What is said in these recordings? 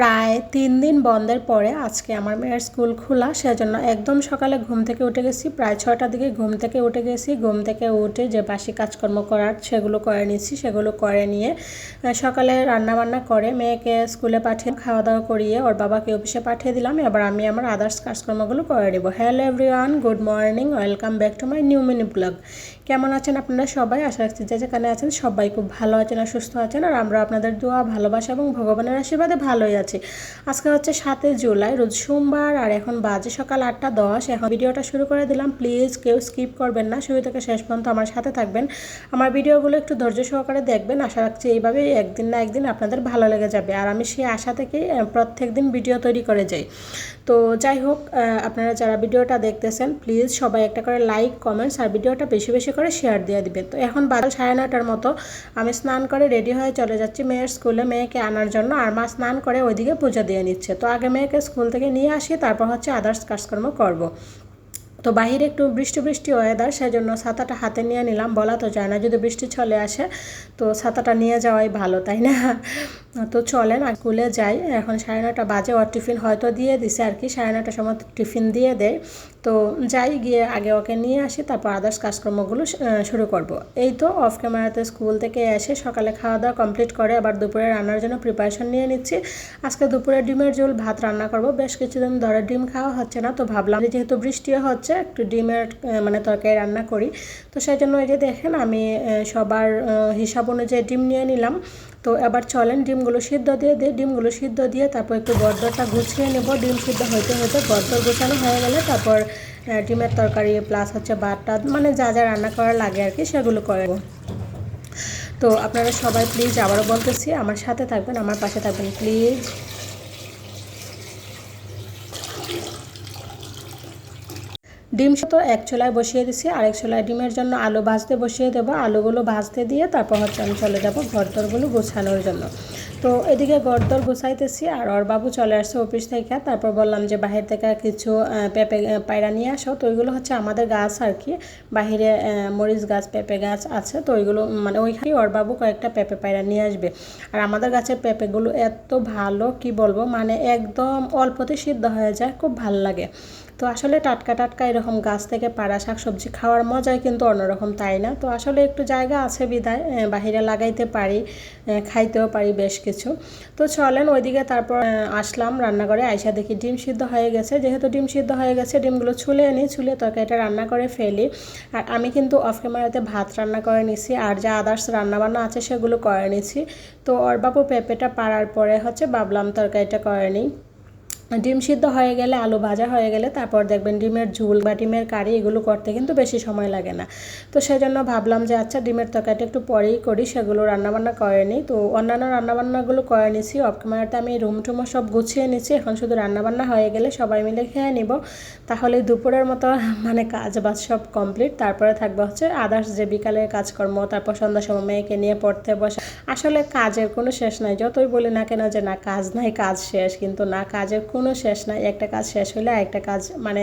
প্রায় তিন দিন বন্ধের পরে আজকে আমার মেয়ের স্কুল খোলা, সেজন্য একদম সকালে ঘুম থেকে উঠে গেছি। প্রায় ছটার দিকে ঘুম থেকে উঠে গেছি। ঘুম থেকে উঠে যে বাসি কাজকর্ম করার সেগুলো করে নিয়েছি সেগুলো করে নিয়ে সকালে রান্নাবান্না করে মেয়েকে স্কুলে পাঠিয়ে খাওয়া দাওয়া করিয়ে ওর বাবাকে অফিসে পাঠিয়ে দিলাম। এবার আমি আমার আদার্স কাজকর্মগুলো করে নেব। Hello everyone good morning welcome back to my new mini blog কেমন আছেন আপনারা সবাই? আশা রাখছি যে যেখানে আছেন সবাই খুব ভালো আছেন আর সুস্থ আছেন। আর আমরা আপনাদের দোয়া, ভালোবাসা এবং ভগবানের আশীর্বাদে ভালোই আছি। আজকে হচ্ছে সাতই জুলাই রোজ সোমবার আর এখন বাজে সকাল আটটা দশ। এখন ভিডিওটা শুরু করে দিলাম। প্লিজ কেউ স্কিপ করবেন না। শুরু থেকে শেষ পর্যন্ত আমার সাথে থাকবেন। আমার ভিডিওগুলো একটু ধৈর্য সহকারে দেখবেন। আশা রাখছি এইভাবে একদিন না একদিন আপনাদের ভালো লেগে যাবে। আর আমি সেই আশা আহ, প্রত্যেক দিন ভিডিও তৈরি করে যাই। তো যাই হোক আপনারা যারা ভিডিওটা দেখতেছেন প্লিজ সবাই একটা করে লাইক কমেন্টস আর ভিডিওটা বেশি বেশি করে শেয়ার দিয়ে দিবেন। তো এখন বাজার সাড়ে নটার মতো। আমি স্নান করে রেডি হয়ে চলে যাচ্ছি মেয়ের স্কুলে। মেয়েকে আনার জন্য। আর মা স্নান করে ওইদিকে পূজা দিয়ে নিচ্ছে তো আগে মেয়েকে স্কুল থেকে নিয়ে আসি তারপর হচ্ছে আদার্স কাজকর্ম করব। তো বাহিরে একটু বৃষ্টি বৃষ্টি ওয়েদার সেজন্য ছাতাটা হাতে নিয়ে নিলাম। বলা তো যায় না, যদি বৃষ্টি চলে আসে, তো ছাতাটা নিয়ে যাওয়াই ভালো, তাই না? তো চলেন, আর স্কুলে যাই। এখন সাড়ে নটা বাজে, ওর টিফিন হয়তো দিয়ে দিছে আর কি, সাড়ে নটার সময় টিফিন দিয়ে দেয় তো যাই, গিয়ে আগে ওকে নিয়ে আসি, তারপর আদার্স কাজকর্মগুলো শুরু করব। এই তো অফ ক্যামেরাতে স্কুল থেকে এসে সকালে খাওয়া দাওয়া কমপ্লিট করে আবার দুপুরে রান্নার জন্য প্রিপারেশন নিয়ে নিচ্ছি। আজকে দুপুরে ডিমের ঝোল, ভাত রান্না করব। বেশ কিছুদিন ধরে ডিম খাওয়া হচ্ছে না, তো ভাবলাম যেহেতু বৃষ্টিও হচ্ছে একটু ডিমের মানে তরকারি রান্না করি। তো সেই জন্য এই যে দেখেন, আমি সবার হিসাব অনুযায়ী ডিম নিয়ে নিলাম। তো এবার চলেন ডিমগুলো সিদ্ধ দিয়ে দিয়ে ডিমগুলো সিদ্ধ দিয়ে তারপর একটু গর্দরটা গুছিয়ে নেব। ডিম সিদ্ধ হইতে হইতে গর্দর গোছানো হয়ে গেলে তারপর ডিমের তরকারি প্লাস হচ্ছে বাটটা মানে যা যা রান্না করা লাগে আর কি, সেগুলো করে। তো আপনারা সবাই প্লিজ আবারও বলতেছি, আমার সাথে থাকবেন, আমার পাশে থাকবেন প্লিজ ডিম তো এক চোলায় বসিয়ে দিছি, আরেক চোলায় ডিমের জন্য আলু ভাজতে বসিয়ে দেবো। আলুগুলো ভাজতে দিয়ে তারপর হচ্ছে আমি চলে যাব ঘরদরগুলো গোছানোর জন্য। তো এদিকে গরদর গোছাইতেছি আর ওর বাবু চলে আসছে অফিস থেকে। তারপর বললাম যে, বাহির থেকে কিছু পেঁপে পায়রা নিয়ে আসো। তো ওইগুলো হচ্ছে আমাদের গাছ আর কি। বাহিরে মরিচ গাছ, পেঁপে গাছ আছে। তো ওইগুলো মানে ওইখানে ওর বাবু কয়েকটা পেঁপে পায়রা নিয়ে আসবে। আর আমাদের গাছের পেঁপেগুলো এত ভালো, কি বলব মানে একদম অল্পতে সিদ্ধ হয়ে যায়, খুব ভালো লাগে। তো আসলে টাটকা টাটকা এরকম গাছ থেকে পাড়া শাকসবজি খাওয়ার মজাই কিন্তু অন্যরকম, তাই না? তো আসলে একটু জায়গা আছে বিদায় বাহিরে লাগাইতে পারি খাইতেও পারি বেশ কিছু তো চলেন ওইদিকে তারপর আসলাম রান্নাঘরে। আয়সা দেখি ডিম সিদ্ধ হয়ে গেছে। যেহেতু ডিম সিদ্ধ হয়ে গেছে, ডিমগুলো ছুলে এনে ছুলে তরকারিটা রান্না করে ফেলি। আর আমি কিন্তু অফ ক্যামেরাতে ভাত রান্না করে নিছি, আর যা আদার্স রান্নাবান্না আছে সেগুলো করে নিছি। তো অরবাবু পেঁপেটা পাড়ার পরে হচ্ছে ভাবলাম তরকারিটা করে নিই। ডিম সিদ্ধ হয়ে গেলে আলু ভাজা হয়ে গেলে তারপর দেখবেন ডিমের ঝোল বা ডিমের কারি এগুলো করতে কিন্তু বেশি সময় লাগে না। তো সেই জন্য ভাবলাম যে আচ্ছা ডিমের তরকারিটা একটু পরেই করি, সেগুলো রান্নাবান্না করে নিই। তো অন্যান্য রান্নাবান্নাগুলো করে নিছি অফ ক্যামেরাতে আমি রুম টুমও সব গুছিয়ে নিচ্ছি এখন শুধু রান্নাবান্না হয়ে গেলে সবাই মিলে খেয়ে নিব। তাহলে দুপুরের মতো মানে কাজ বাজ সব কমপ্লিট। তারপরে থাকবে হচ্ছে আদার্স যে বিকালের কাজকর্ম, তারপর সন্ধ্যা সময় মেয়েকে নিয়ে পড়তে বসে। আসলে কাজের কোনো শেষ নাই। যতই বলি না কেন যে না, কাজ নাই, কাজ শেষ। কিন্তু না, কাজের কোনো শেষ নাই। একটা কাজ শেষ হলে একটা কাজ মানে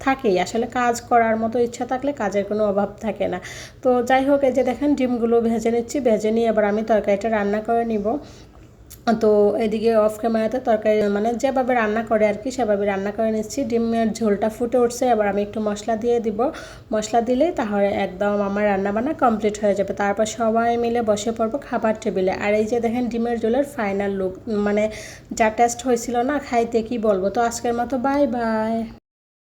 থাকেই। আসলে কাজ করার মতো ইচ্ছা থাকলে কাজের কোনো অভাব থাকে না। তো যাই হোক, এই যে দেখেন, ডিমগুলো ভেজে নিচ্ছি। ভেজে নিয়ে এবার আমি তরকারিটা রান্না করে নিব। তো এদিকে অফ ক্যামেরাতে তরকারি মানে যেভাবে রান্না করে আর কি, সেভাবে রান্না করে নিচ্ছি। ডিমের ঝোলটা ফুটে উঠছে, এবার আমি একটু মশলা দিয়ে দিব। মশলা দিলেই তাহলে একদম আমার রান্না বান্না কমপ্লিট হয়ে যাবে। তারপর সবাই মিলে বসে পড়ব খাবার টেবিলে। আর এই যে দেখেন ডিমের ঝোলের ফাইনাল লুক মানে যা টেস্ট হয়েছিল না, খাইতে কি বলব? তো আজকের মতো বাই বাই